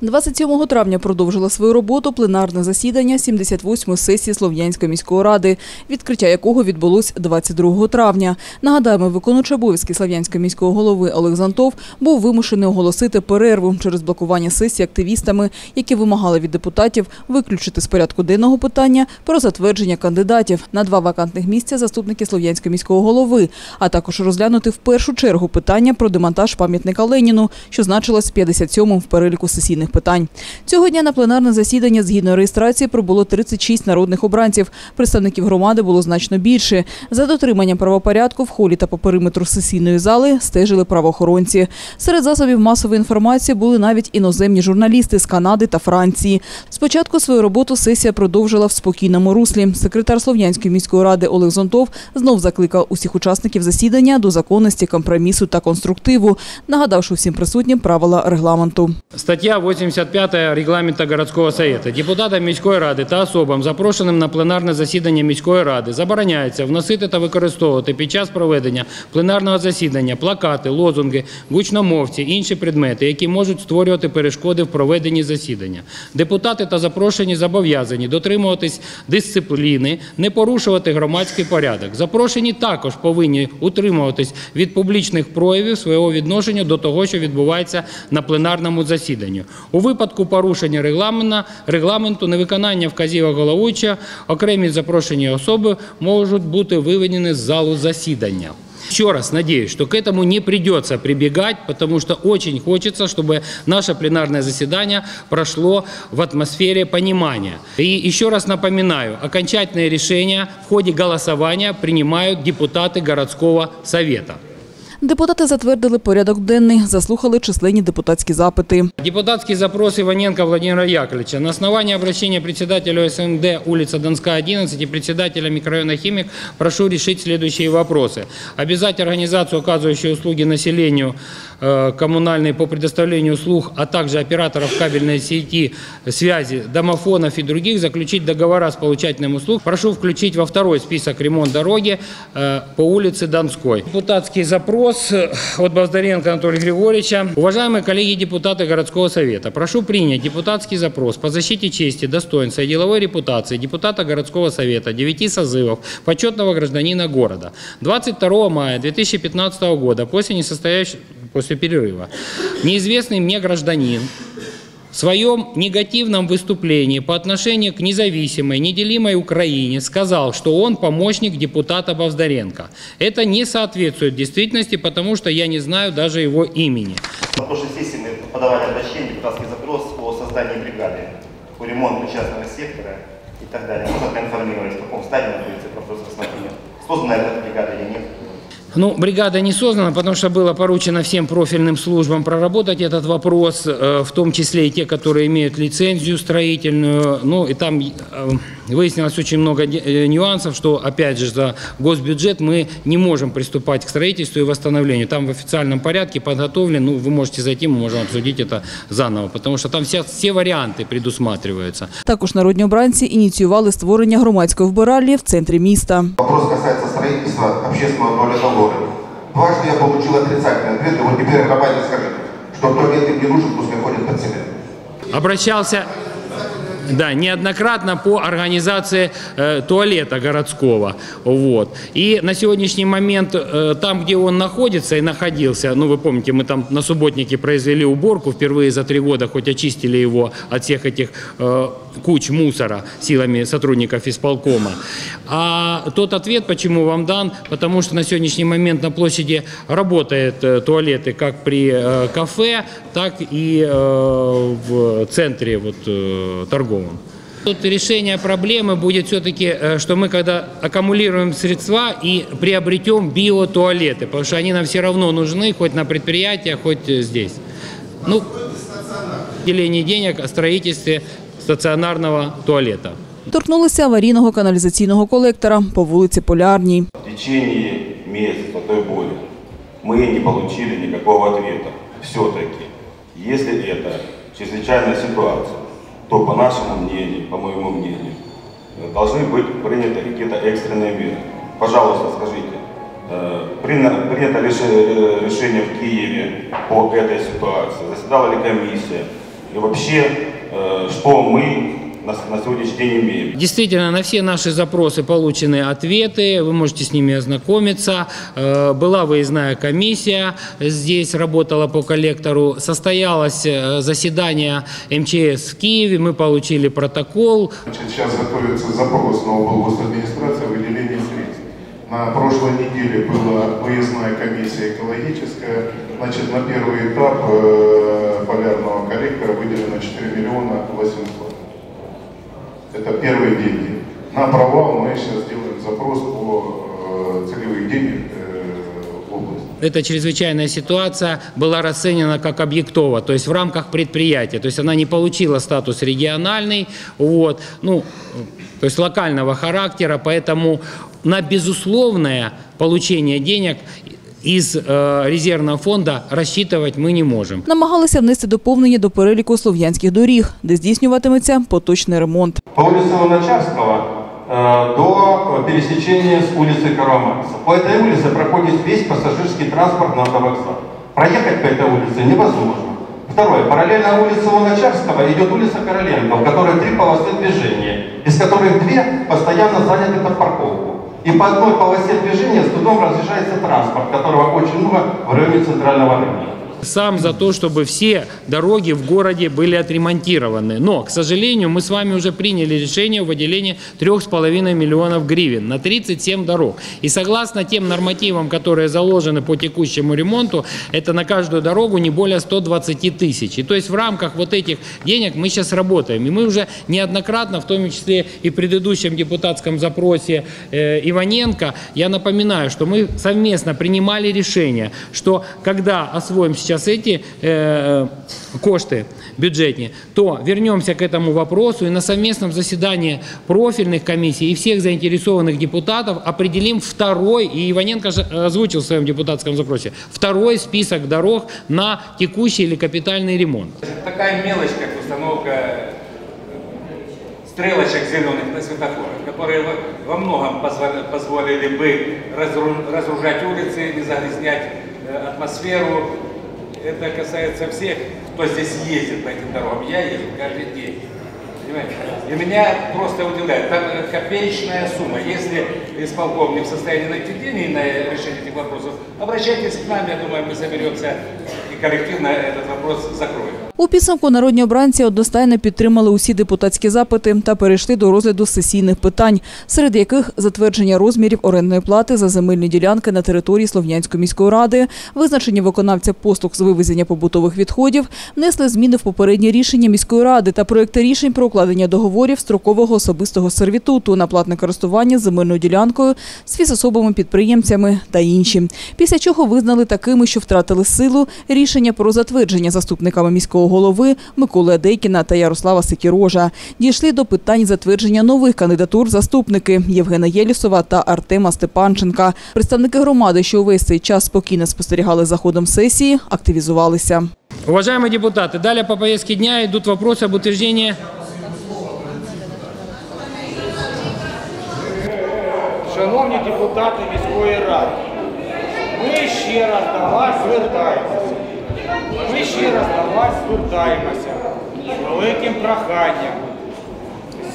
27 травня продовжила свою роботу пленарне засідання 78-ї сесії Слов'янської міської ради, відкриття якого відбулось 22 травня. Нагадаємо, виконуючий обов'язки Слов'янської міського голови Олег Зантов був вимушений оголосити перерву через блокування сесії активістами, які вимагали від депутатів виключити з порядку денного питання про затвердження кандидатів на два вакантних місця заступники Слов'янського міського голови, а також розглянути в першу чергу питання про демонтаж пам'ятника Леніну, що значилось 57-м в переліку сесійних питань. Цього дня на пленарне засідання згідно реєстрації прибуло 36 народних обранців. Представників громади було значно більше. За дотриманням правопорядку в холі та по периметру сесійної зали стежили правоохоронці. Серед засобів масової інформації були навіть іноземні журналісти з Канади та Франції. Спочатку свою роботу сесія продовжила в спокійному руслі. Секретар Слов'янської міської ради Олег Зонтов знов закликав усіх учасників засідання до законності, компромісу та конструктиву, нагадавши всім присутнім правила регламенту. Стаття 85 регламента городського совета. Депутатам міської ради та особам, запрошеним на пленарне засідання міської ради, забороняється вносити та використовувати під час проведення пленарного засідання плакати, лозунги, гучномовці, інші предмети, які можуть створювати перешкоди в проведенні засідання. Депутати та запрошені зобов'язані дотримуватись дисципліни, не порушувати громадський порядок. Запрошені також повинні утримуватись від публічних проявів свого відношення до того, що відбувається на пленарному засіданні. У випадку порушення регламенту, регламенту невиконання вказівок головуючого, окремі запрошені особи можуть бути виведені з залу засідання. Еще раз надеюсь, что к этому не придется прибегать, потому что очень хочется, чтобы наше пленарное заседание прошло в атмосфере понимания. И еще раз напоминаю, окончательное решение в ходе голосования принимают депутаты городского совета. Депутати затвердили порядок денний, заслухали численні депутатські запити. Депутатский запрос Иваненко Владимира Яковлевича. На основании обращения председателя СМД улица Донская, 11 и председателя микрорайона Химик прошу решить следующие вопросы. Обязать организацию, оказывающую услуги населению, э, Коммунальные по предоставлению услуг, а также операторов кабельной сети связи, домофонов и других заключить договора с получателем услуг. Прошу включить во второй список ремонт дороги э, по улице Донской. Депутатский запрос э, от Баздаренко Анатолия Григорьевича. Уважаемые коллеги депутаты городского совета, прошу принять депутатский запрос по защите чести, достоинства и деловой репутации депутата городского совета, 9 созывов, почетного гражданина города. 22 мая 2015 года, после несостоящего, после перерыва, неизвестный мне гражданин в своем негативном выступлении по отношению к независимой, неделимой Украине сказал, что он помощник депутата Бавздаренко. Это не соответствует действительности, потому что я не знаю даже его имени. На прошлой сессии мы подавали обращение, депутатский запрос о создании бригады по ремонту частного сектора и так далее. Можно проинформировать, в каком стадии находится этот вопрос рассмотрения. Бригада или нет? Ну, бригада не создана, потому что было поручено всем профильным службам проработать этот вопрос, э, в том числе и те, которые имеют лицензию строительную. Ну, и там э, выяснилось очень много де- э, нюансов, что, опять же, за госбюджет мы не можем приступать к строительству и восстановлению. Там в официальном порядке подготовлен, ну, вы можете зайти, мы можем обсудить это заново, потому что там все, все варианты предусматриваются. Також народні обранці ініціювали створення громадської вбиральні в центрі міста. Вопрос касается строительства общественного туалета городе. Дважды я получил отрицательный ответ, и вот теперь громаде скажите, что туалет им не нужен, пускай ходит под себя. обращался да, неоднократно по организации э, туалета городского. Вот. И на сегодняшний момент э, там, где он находится и находился, ну вы помните, мы там на субботнике произвели уборку впервые за три года, хоть очистили его от всех этих э, куч мусора силами сотрудников исполкома. А тот ответ, почему вам дан, потому что на сегодняшний момент на площади работают э, туалеты как при э, кафе, так и э, в центре вот, э, торговом. Тут решение проблемы будет все-таки, э, что мы когда аккумулируем средства и приобретем биотуалеты, потому что они нам все равно нужны, хоть на предприятиях, хоть э, здесь. Ну, деление денег о строительстве стационарного туалета. Торкнулися аварійного каналізаційного колектора по вулиці Полярній. В течение месяца той боли мы не получили никакого ответа. Все-таки, если это чрезвычайная ситуация, то по нашему мнению, по моему мнению, э, должны быть приняты какие-то экстренные меры. Пожалуйста, скажите, э, приня- принято ли э, решение в Киеве по этой ситуации? Заседала ли комиссия? И вообще, что мы на, на сегодняшний день имеем. Действительно, на все наши запросы получены ответы, вы можете с ними ознакомиться. Э, Была выездная комиссия, здесь работала по коллектору, состоялось э, заседание МЧС в Киеве, мы получили протокол, Значит, сейчас готовится запрос на облгосадминистрации о выделении средств. На прошлой неделе была выездная комиссия экологическая. Значит, на первый этап э, полярного коллектора выделено 4 миллиона 800. Это первые деньги. На провал мы сейчас делаем запрос по э, целевых денег э, эта чрезвычайная ситуация была расценена как объектова, то есть в рамках предприятия. То есть она не получила статус региональный, вот, ну, то есть локального характера, поэтому на безусловное получение денег из э, резервного фонда рассчитывать мы не можем. Намагалися внести доповнення до переліку слов'янських доріг, де здійснюватиметься поточний ремонт. по улице Луначарского э, до пересечения с улицы Карла Маркса. По этой улице проходит весь пассажирский транспорт на автовокзал. Проехать по этой улице невозможно. Второе. Параллельно улице Луначарского идет улица Короленко, в которой три полосы движения, из которых две постоянно заняты под парковку. И по одной полосе движения с трудом разъезжается транспорт, которого очень много в районе центрального рынка. Сам за то, чтобы все дороги в городе были отремонтированы. Но, к сожалению, мы с вами уже приняли решение о выделении 3,5 миллионов гривен на 37 дорог. И согласно тем нормативам, которые заложены по текущему ремонту, это на каждую дорогу не более 120 тысяч. И то есть в рамках вот этих денег мы сейчас работаем. И мы уже неоднократно, в том числе и в предыдущем депутатском запросе э, Иваненко, я напоминаю, что мы совместно принимали решение, что когда освоим сейчас эти э, кошты бюджетные, то вернемся к этому вопросу и на совместном заседании профильных комиссий и всех заинтересованных депутатов определим второй, и Иваненко озвучил в своем депутатском запросе, второй список дорог на текущий или капитальный ремонт. Такая мелочь, как установка стрелочек зеленых на светофорах, которые во- многом позволи, позволили бы разру- разрушать улицы, не загрязнять э, атмосферу. Это касается всех, кто здесь ездит по этим дорогам. Я езжу каждый день. Понимаете? И меня просто удивляет. Там э, копеечная сумма. Если исполком не в состоянии найти деньги на решение этих вопросов, обращайтесь к нам, я думаю, мы соберемся и коллективно этот вопрос закроем. У підсумку народні обранці одностайно підтримали усі депутатські запити та перейшли до розгляду сесійних питань, серед яких затвердження розмірів орендної плати за земельні ділянки на території Слов'янської міської ради, визначення виконавця послуг з вивезення побутових відходів, внесли зміни в попереднє рішення міської ради та проекти рішень про укладення договорів строкового особистого сервітуту на платне користування земельною ділянкою з фізособами підприємцями та інші. Після чого визнали такими, що втратили силу рішення про затвердження заступниками міського голови Миколи Адейкіна та Ярослава Секірожа. Дійшли до питань затвердження нових кандидатур в заступники Євгена Єлісова та Артема Степанченка. Представники громади, що увесь цей час спокійно спостерігали за ходом сесії, активізувалися. Уважаемые депутаты, далее по повестке дня идут вопросы об утверждении Шановні депутати міської ради, ми ще раз до вас звертаємося. Ми раз до вас звертаємося з великим проханням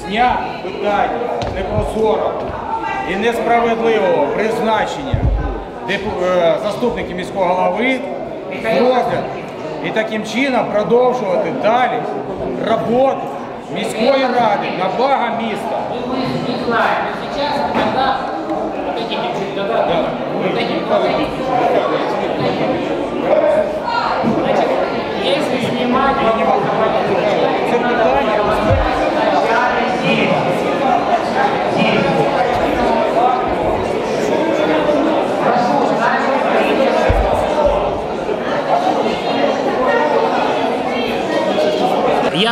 зняти питання непрозорого і несправедливого призначення е, заступників міського голови розгляд і таким чином продовжувати далі роботу міської ради на благо міста. Це 감사합니다.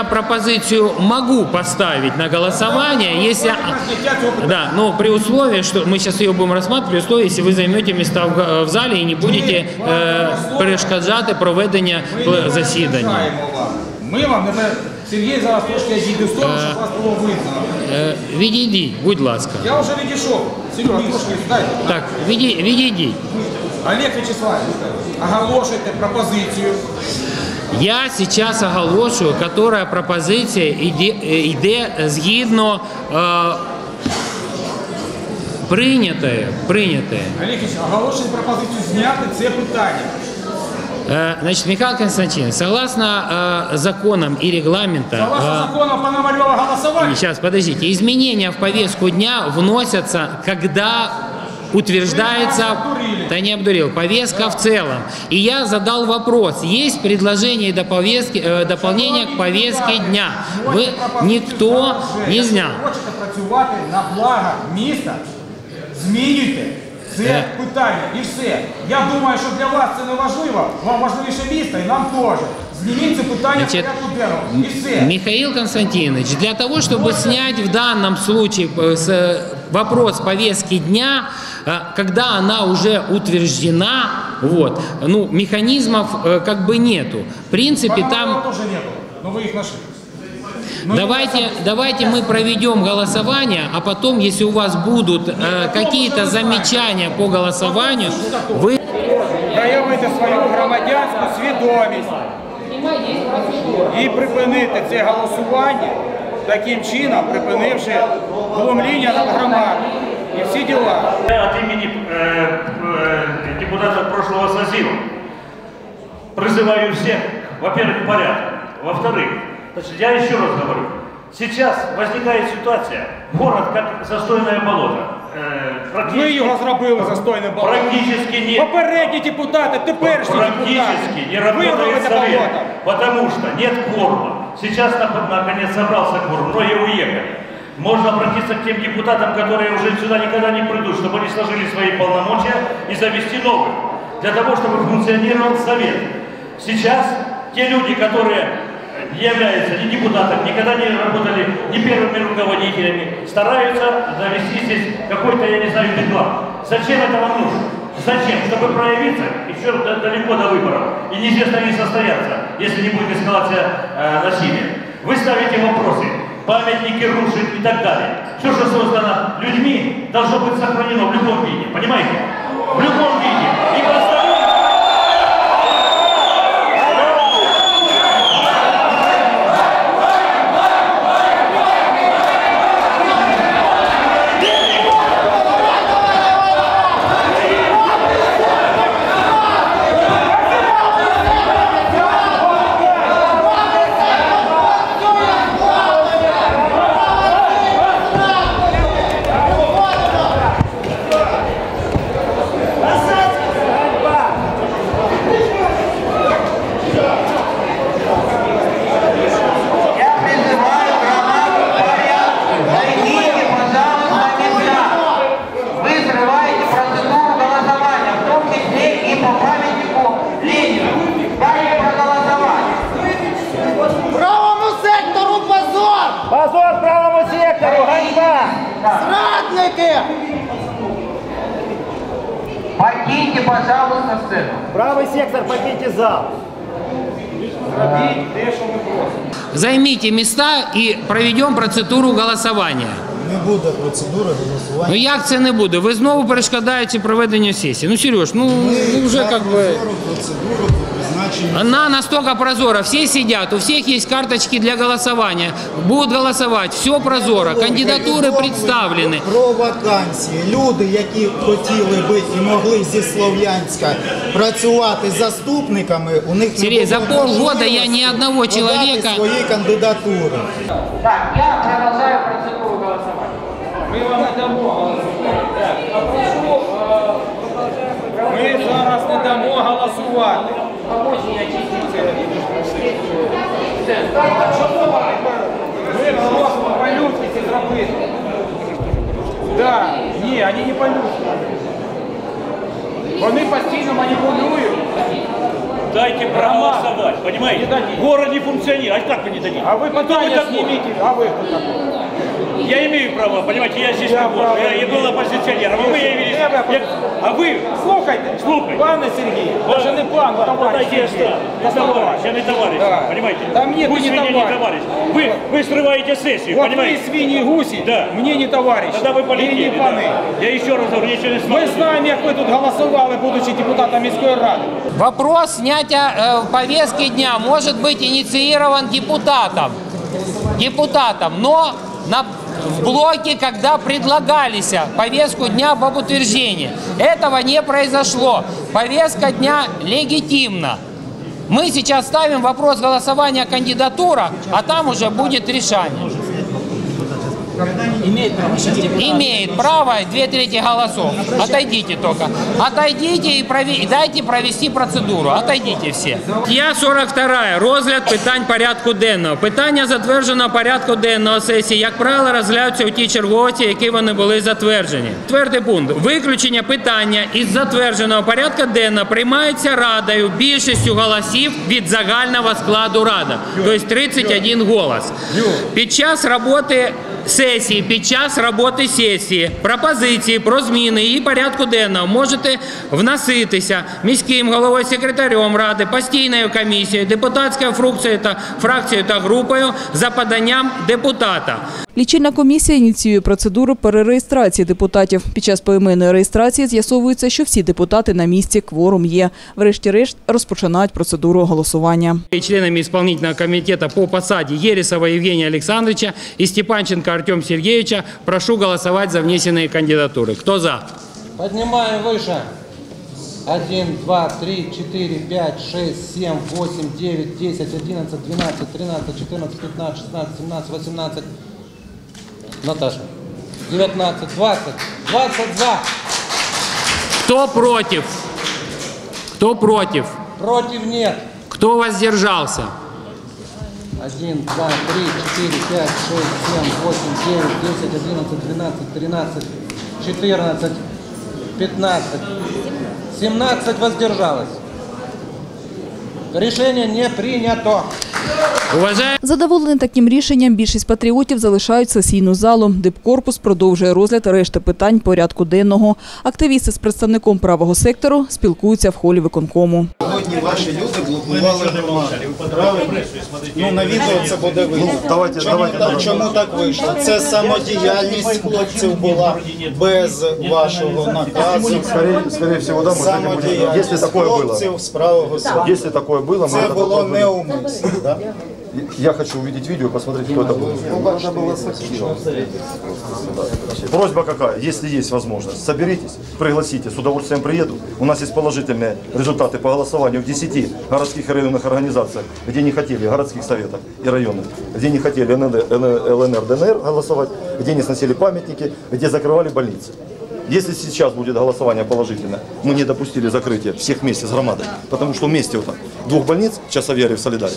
Я пропозицию могу поставить на голосование, если... Да, но при условии, что мы сейчас ее будем рассматривать, при условии, если вы займете места в, г- в зале и не будете э, перешкоджати проведення пл- засідання. Знаємо вам. Ми вам не Сергій зараз трошки відійде в сторону, щоб вас було видно. Е, Відійдіть, будь ласка. Я вже відійшов. Серега, трошки здайте. Так, відій- відійдіть. Олег Вячеславович, оголошуйте пропозицію Я сейчас оголошую, которая пропозиція іде, йде згідно е, прийнятої, прийнятої. Олег Ильич, оголошую пропозицію зняти це питання. Э, Значит, Михаил Константинович, согласно э, законам и регламента... Согласно э, закону Пономарева голосования, Сейчас, подождите. Изменения в повестку дня вносятся, когда утверждается... Вы нас обдурили. Да не обдурил. Повестка в целом. И я задал вопрос. Есть предложение до повестки, э, дополнения к повестке дня. Вы никто не знял. Хочете працювати на благо міста, змінюйте це Е. питання і все. Я думаю, що для вас це не важливо, вам важливіше місто і нам теж. Зніміть це питання Значить, в порядку денному. І все. Михаил Константинович, для того, чтобы снять в данном случае э, с, э, вопрос повестки дня, э, когда она уже утверждена, вот, ну, механизмов э, как бы нету. В принципе, Пономарева там... тоже не было, но вы их нашли. Ну, Давайте, давайте мы проведем голосование, а потом, если у вас будут э, какие-то замечания по голосованию, вы... проявити свою громадянську свідомість і припинити це голосування таким чином, припинивши глумління над громадою і всі діла. Я от имени э, э, депутатов прошлого созыва призываю всех, во-первых, к порядку, во-вторых, значит, я еще раз говорю, сейчас возникает ситуация, город как застойное болото. Э, Ви практически, його зробили застойне болото. практически не, Попередні депутати, теперішні практически депутати. не Ви работает робите совет, болото. потому что нет кворума. Сейчас на- наконец собрался кворум, многие уехали. Можно обратиться к тем депутатам, которые уже сюда никогда не придут, чтобы они сложили свои полномочия и завести новых, для того, чтобы функционировал совет. Сейчас те люди, которые не являются ни депутатами, никогда не работали ни первыми руководителями, стараются завести здесь какой-то, я не знаю, бедлам. Зачем это вам нужно? Зачем? Чтобы проявиться еще далеко до выборов. И неизвестно они состоятся, если не будет эскалация э, насилия. Вы ставите вопросы, памятники рушить и так далее. Все, что создано людьми, должно быть сохранено в любом виде. Понимаете? В любом виде. И поставить Я призываю громаду к порядку. Займите, пожалуйста, места. Вы срываете процедуру голосования, в том числе и по памятнику Ленину. Дайте проголосовать. Правому сектору позор! Позор правому сектору, ганьба! Зрадники! Покиньте, пожалуйста, сцену. Правий сектор, покиньте зал. Робіть те, що ми просимо Займите места и проведем процедуру голосования. Не буде процедури голосування. Ну як це не буде? Ви знову перешкодаєте проведенню сесії. Ну Сереж, ну, ну вже как бы... Процедуру по призначенню. Она настолько прозора. Все сидят, у всех есть карточки для голосования. Будут голосовать. Все прозоро. Кандидатуры представлены. Про вакансії. Люди, які хотіли би і могли зі Слов'янська працювати заступниками, у них Сергей, не за було полгода я можливості ни одного подати человека... свої кандидатури. Так, я продолжаю процедуру голосования. Ми вам не дамо голосувати. Ми зараз не дамо голосувати. Ми просимо по-людськи це зробити. Да, ні, вони не по-людськи. Вони постійно маніпулюють. Дайте проголосовать, понимаете? Не дадите. Город не функционирует. А как вы не дадите? А ви Кто вы питання такой? зніміть, а ви хто такий? Я имею право, понимаете, я здесь работаю. Я, я был оппозиционером, а вы явились... я- а вы... Слухайте, Слухай. пане Сергій, це не пан, Там товариш. подайте я что? Я товарищ, я не товарищ, Да. понимаете? Да мне ты Пусть не меня товарищ. не товарищ. Вы, вы срываете сессию, Вот вы понимаете? свиньи гуси, Да. мне не товарищ. Тогда вы и полетели, не да. пани. Я еще раз говорю, я еще не Ми знаю. знаємо, як ви тут голосували, будучи депутатом міської ради. Вопрос снятия э, повестки дня может быть инициирован депутатом. Депутатом, но на, в блоке, когда предлагались повестку дня об утверждении. Этого не произошло. Повестка дня легитимна. Мы сейчас ставим вопрос голосования о кандидатурах, а там уже будет решение. Имеет право две трети голосов. Отойдите только. Отойдите и прове- дайте провести процедуру. Отойдите все. Стаття 42. Розгляд питань порядку денного. Питання затвердженого порядку денного сесії, як правило, розглядаються у тій черговості, які вони були затверджені. Четвертий пункт. Виключення питання із затвердженого порядку денного приймається радою більшістю голосів від загального складу ради. Тобто 31 голос. Під час роботи сесії, під час роботи сесії пропозиції про зміни її порядку денного можете вноситися міським головою, секретарем ради, постійною комісією, депутатською фракцією та фракцією та групою за поданням депутата. Лічильна комісія ініціює процедуру перереєстрації депутатів. Під час поіменної реєстрації з'ясовується, що всі депутати на місці, кворум є. Врешті-решт розпочинають процедуру голосування. Членами исполнительного комитета по посаде Ересова Евгения Александровича и Степанченко Артем Сергеевича прошу голосовать за внесенные кандидатуры. Кто за? Поднимаем выше. 1, 2, 3, 4, 5, 6, 7, 8, 9, 10, 11, 12, 13, 14, 15, 16, 17, 18. Наташа. 19, 20. 22. Кто против? Кто против? Против нет. Кто воздержался? 1, 2, 3, 4, 5, 6, 7, 8, 9, 10, 11, 12, 13, 14, 15. 17 воздержалось. Решение не принято. Уважаемые Задоволені таким рішенням, більшість патріотів залишають сесійну залу. Дипкорпус продовжує розгляд решти питань порядку денного. Активісти з представником правого сектору спілкуються в холі виконкому. Сьогодні ваші люди блокували громаду. Правильно? Ну на відео це буде видно. давайте, чому, давайте, так, давайте. чому так вийшло? Це самодіяльність хлопців була без вашого наказу. Скорее, скорее всего, да, мы с этим будем. Если такое было. хлопців з правого сектору. Если такое было, мы Це это було попробуем. неумисно. Я хочу увидеть видео посмотреть, кто это был. Просьба какая? Если есть возможность, соберитесь, пригласите, с удовольствием приеду. У нас есть положительные результаты по голосованию в 10 городских и районных организациях, где не хотели, городских советах и районных, где не хотели ЛНР, ДНР голосовать, где не сносили памятники, где закрывали больницы. Если сейчас будет голосование положительное, мы не допустили закрытия всех вместе с громадой, потому что вместе вот так, двух больниц, Часовере в Солидаре,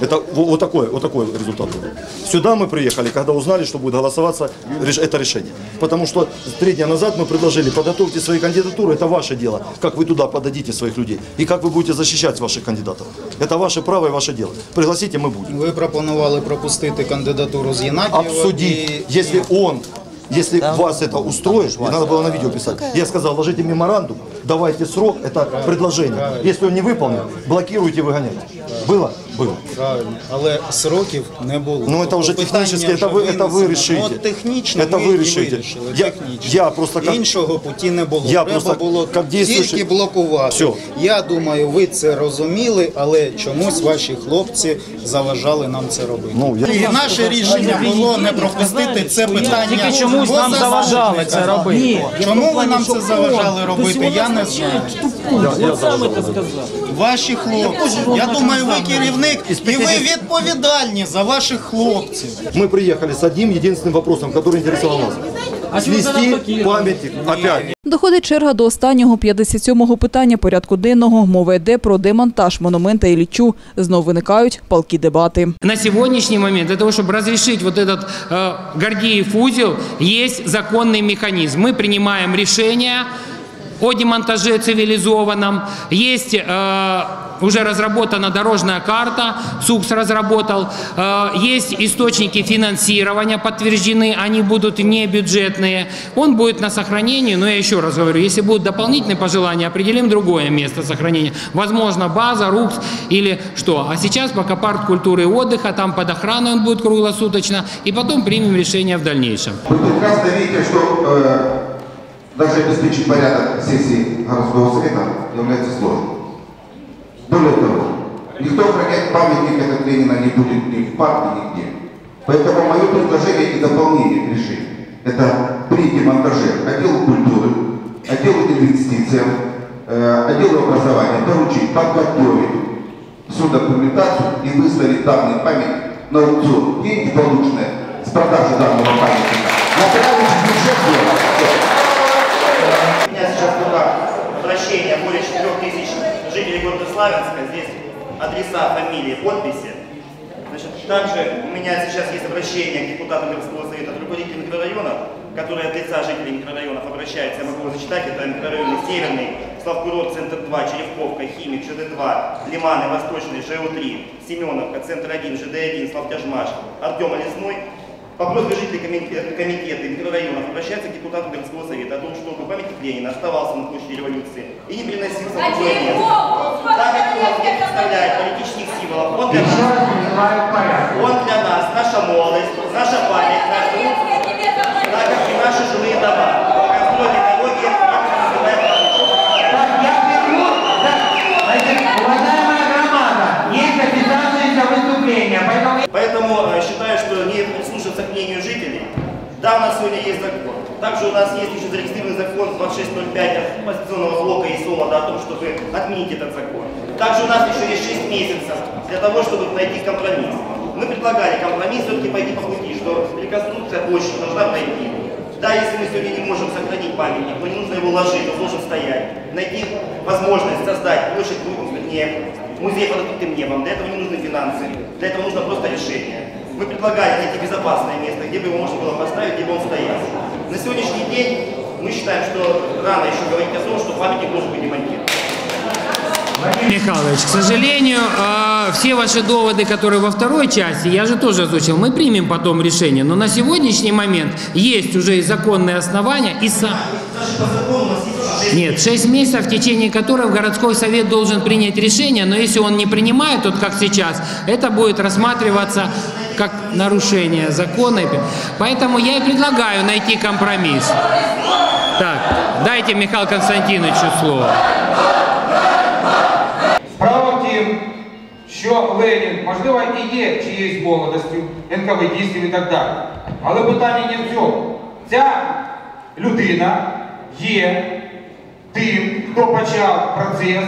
это во- вот такой, вот такой результат был. Сюда мы приехали, когда узнали, что будет голосоваться реш- это решение. Потому что три дня назад мы предложили, подготовьте свои кандидатуры, это ваше дело, как вы туда подадите своих людей и как вы будете защищать ваших кандидатов. Это ваше право и ваше дело. Пригласите, мы будем. Ви пропонували пропустити кандидатуру з Єнакієва. Обсудить, і- если он если вас это устроит, и надо было на видео писать, я сказал, ложите меморандум, давайте срок, это предложение. Если он не выполнит, блокируйте, выгоняйте. Было? Было. Правильно, але сроків не було. Ну это уже Тобто технически, питання это вы, вже это вы винесено. решите. Ну, от технічно это ми вы і решите. вирішили, Я, технічно. я просто как, Іншого путі не було. Я Треба просто було як діючий- тільки блокувати. Всьо. Я думаю, ви це розуміли, але чомусь ваші хлопці заважали нам це робити. Ну, я- І наше рішення було не пропустити це питання. Тільки чомусь нам поза заважали це засідання. робити. Чому ви нам це заважали робити, я не знаю. я, я заважал. Ваші хлопці. Я думаю, ви керівник і ви відповідальні за ваших хлопців. Мы приехали с одним единственным вопросом, который интересовал нас. Свести памятник опять. Доходить черга до останнього 57-го питання порядку денного. Мова йде про демонтаж монумента Іллічу. Знов виникають палкі дебати. На сегодняшний момент для того, чтобы разрешить вот этот э, Гордеев узел, есть законный механизм. Мы принимаем решение О демонтаже цивилизованном. Есть э, уже разработана дорожная карта, СУКС разработал. Э, есть источники финансирования подтверждены, они будут не бюджетные. Он будет на сохранении, но я еще раз говорю, если будут дополнительные пожелания, определим другое место сохранения. Возможно, база, РУКС или что. А сейчас пока парк культуры и отдыха, там под охраной он будет круглосуточно, и потом примем решение в дальнейшем. Вы прекрасно видите, что э, даже обеспечить порядок сессии городского совета является сложным. Более того, никто охранять памятник этот Ленина не будет ни в парке, нигде. Поэтому мое предложение и дополнение к решению – это при демонтаже отделу культуры, отделу инвестициям, э, отделу образования поручить подготовить всю документацию и выставить данный памятник на аукцион. Деньги, полученные с продажи данного памятника, направить в бюджет города. У меня сейчас в руках обращение более 4 тысяч жителей города Славянска. Здесь адреса, фамилии, подписи. Значит, также у меня сейчас есть обращение к депутатам городского совета от руководителей микрорайонов, которые от лица жителей микрорайонов обращаются. Я могу его зачитать. Это микрорайоны Северный, Славкурорт, Центр 2, Черевковка, Химик, ЖД-2, Лиманы, Восточный, ЖО-3, Семеновка, Центр 1, ЖД-1, Славтяжмаш, Артема Лесной. По жителей комитета, комитета и микрорайонов обращаются к депутатам городского совета о том, чтобы памятник Ленина оставался на площади революции и не переносился в другое место. Так как он не представляет политических символов, он для нас, он для нас, наша молодость, наша память, наш труд, так как и наши жилые дома. Построили дороги, поэтому... Э, считаю, что не прислушаться к мнению жителей. Да, у нас сегодня есть закон. Также у нас есть еще зарегистрированный закон 2605 оппозиционного блока и СОМАДа о том, чтобы отменить этот закон. Также у нас еще есть 6 месяцев для того, чтобы найти компромисс. Мы предлагали компромисс все-таки пойти по пути, что реконструкция площади должна пройти. Да, если мы сегодня не можем сохранить памятник, но не нужно его ложить, он должен стоять. Найти возможность создать площадь, вернее, музей под небом. Для этого не нужны финансы, для этого нужно просто решение. Мы предлагали найти безопасное место, где бы его можно было поставить, где бы он стоял. На сегодняшний день мы считаем, что рано еще говорить о том, что памятник должен быть демонтирован. Михайлович, к сожалению, э, все ваши доводы, которые во второй части, я же тоже озвучил, мы примем потом решение. Но на сегодняшний момент есть уже и законные основания, и сам... Нет, 6 месяцев, в течение которых городской совет должен принять решение, но если он не принимает, вот как сейчас, это будет рассматриваться как нарушение закона. Поэтому я и предлагаю найти компромисс. Так, дайте Михаилу Константиновичу слово. Справа в тім, що Ленін, можливо, і є чиєюсь молодостю, НКВДістів і так далі. Але питання не в цьому. Ця людина є тим, хто почав процес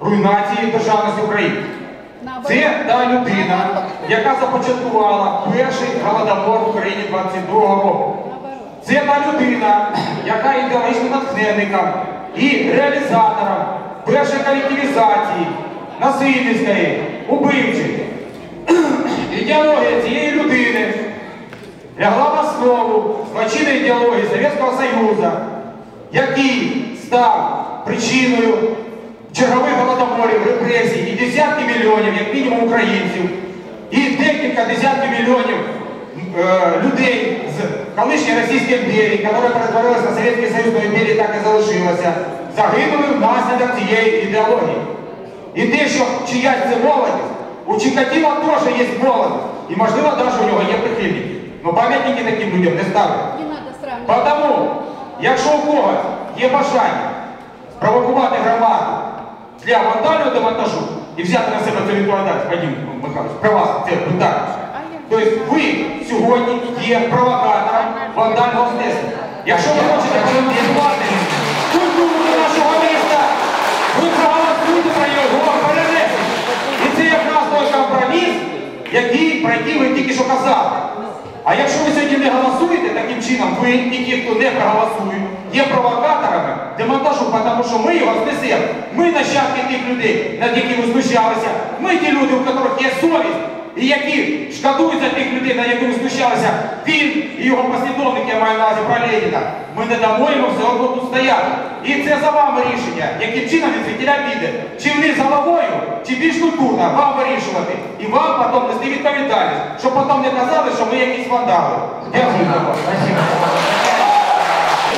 руйнації державності України. Це та людина, яка започаткувала перший голодомор в Україні 22-го року. Це та людина, яка є ідеологічним натхненником і реалізатором першої колективізації, насильницької, убивчої. Ідеологія цієї людини лягла в основу злочинної ідеології Совєтського Союзу, який став причиною чергових голодоморів, репресій і десятки мільйонів, як мінімум, українців, і декілька десятків мільйонів е, людей з колишньої Російської імперії, яка перетворилася на Совєтський Союз, до імперії так і залишилася, загинули внаслідок цієї ідеології. І те, що чиясь це молодість, у Чикатіла теж є молодість. І можливо, навіть у нього є прихильники. Ну пам'ятники таким людям не ставлять. Тому, якщо у когось є бажання спровокувати громаду для вандального демонтажу і взяти на себе цю відповідальність, Вадим Михайлович, про вас це питання. Тобто ви сьогодні є провокатором вандального знесення. Якщо ви хочете організувати культуру нашого міста, ви проголосуйте про його перенесення. І це якраз той компроміс, який, про які ви тільки що казали. А якщо ви сьогодні не голосуєте, таким чином ви і ті, хто не проголосують, є провокаторами демонтажу, тому що ми його знесемо. Ми нащадки тих людей, над якими знущалися. Ми ті люди, у яких є совість і які шкодують за тих людей, на яких знущалися він і його послідовники, я маю на увазі про Леніна, ми не дамо йому все одно тут стояти. І це за вами рішення, яким чином він звідтіля піде. Чи вниз головою, чи більш культурно, вам вирішувати. І вам потім нести відповідальність, щоб потім не казали, що ми якісь вандали. Дякую за вас.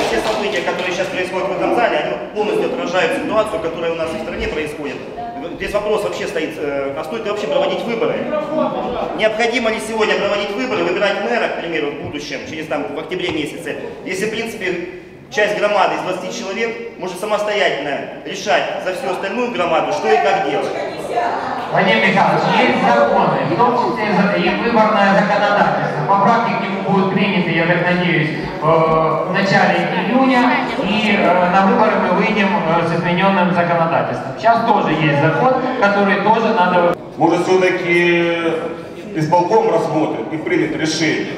Все события, которые сейчас происходят в этом зале, они полностью отражают ситуацию, которая у нас в стране происходит. Здесь вопрос вообще стоит, э, а стоит ли вообще проводить выборы? Необходимо ли сегодня проводить выборы, выбирать мэра, к примеру, в будущем, через там, в октябре месяце, если, в принципе, часть громады из 20 человек может самостоятельно решать за всю остальную громаду, что и как делать. Владимир Михайлович, есть законы, в том числе и выборное законодательство. Поправки к нему будут приняты, я так надеюсь, э, в начале июня, и э, на выборы мы выйдем э, с измененным законодательством. Сейчас тоже есть закон, который тоже надо... Может, все-таки исполком рассмотрит и примет решение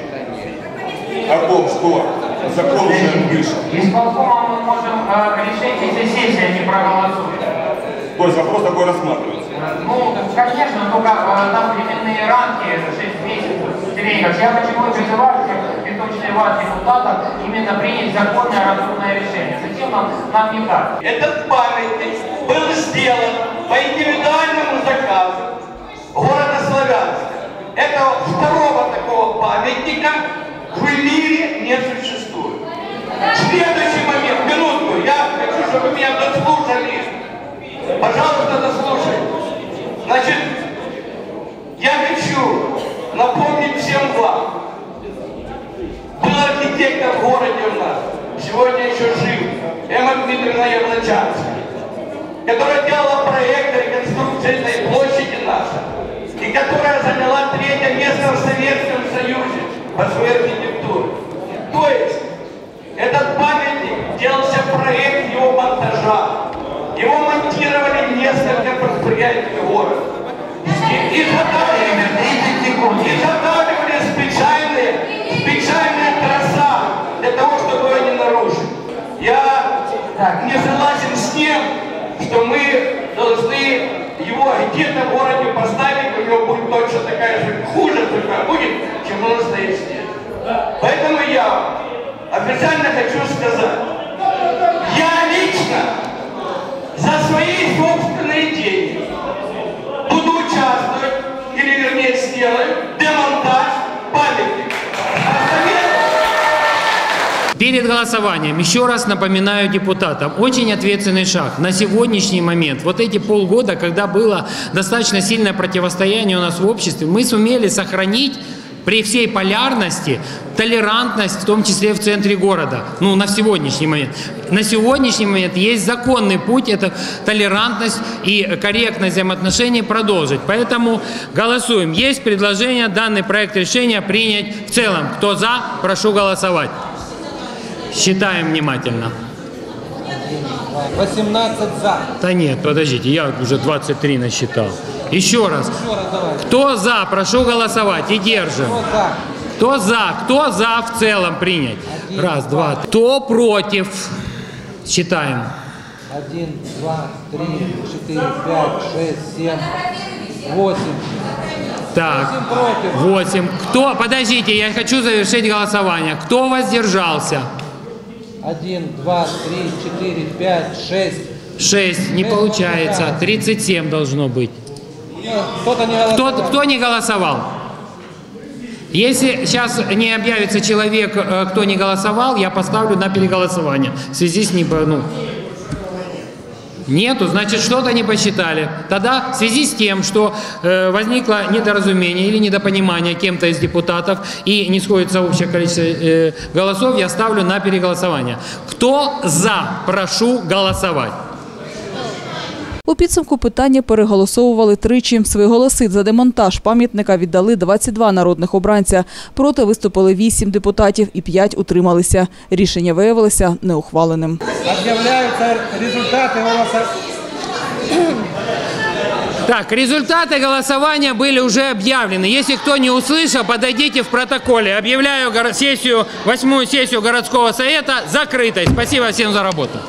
о том, что закон уже вышел. Исполкомом мы можем решить, если сессия не проголосует. То есть вопрос такой рассматривается. Ну, конечно, только э, там временные рамки 6 месяцев. Я почему и призываю всех, и числе вас, депутатов, именно принять законное разумное решение. Зачем нам, нам не так? Этот памятник был сделан по индивидуальному заказу города Славянска. Этого второго такого памятника в мире не существует. Следующий момент, минутку, я хочу, чтобы вы меня дослушали. Пожалуйста, дослушайте. Значит, я хочу напомнить всем вам, был архитектор в городе у нас, сегодня еще жив, Эмма Дмитриевна Яблочанская, которая делала проект реконструкции площади нашей, и которая заняла третье место в Советском Союзе по своей архитектуре. То есть, этот памятник делался проект его монтажа. Его монтировали несколько предприятий города. И изготавливали, изготавливали специальные, специальные трасса для того, чтобы его не нарушить. Я не согласен с тем, что мы должны его где-то в городе поставить, у него будет точно такая же, хуже только будет, чем он стоит здесь. Поэтому я официально хочу сказать, я лично за свои собственные деньги буду участвовать, или вернее сделаю, демонтаж памятника. Перед голосованием еще раз напоминаю депутатам, очень ответственный шаг. На сегодняшний момент, вот эти полгода, когда было достаточно сильное противостояние у нас в обществе, мы сумели сохранить при всей полярности толерантность, в том числе в центре города. Ну, на сегодняшний момент. На сегодняшний момент есть законный путь, это толерантность и корректность взаимоотношений продолжить. Поэтому голосуем. Есть предложение данный проект решения принять в целом. Кто за, прошу голосовать. Считаем внимательно. 18 за. Да нет, подождите, я уже 23 насчитал. Еще раз. Еще раз. Кто за, прошу голосовать и держим. Кто за? Кто за? Кто за в целом принять? Раз, два, три. Кто против? Считаем. 1, 2, 3, 4, 5, 6, 7, 8. Так, Восемь восемь. Кто? Подождите, я хочу завершить голосование. Кто воздержался? 1, 2, 3, 4, 5, 6. Шесть. Не Шесть получается. воздержалось. 37 должно быть. Кто-то не Кто, голосовал. кто не голосовал? Если сейчас не объявится человек, э, кто не голосовал, я поставлю на переголосование. В связи с ним, ну, Нету, значит, что-то не посчитали. Тогда в связи с тем, что э, возникло недоразумение или недопонимание кем-то из депутатов и не сходится общее количество э, голосов, я ставлю на переголосование. Кто за? Прошу голосовать. У підсумку питання переголосовували тричі. Свої голоси за демонтаж пам'ятника віддали 22 народних обранця. Проти виступили 8 депутатів і 5 утрималися. Рішення виявилося неухваленим. Объявляются результаты голоса... Так, результаты голосования были уже объявлены. Если кто не услышал, подойдите в протоколе. Объявляю горо- сессию, восьмую сессию городского совета закрытой. Спасибо всем за работу.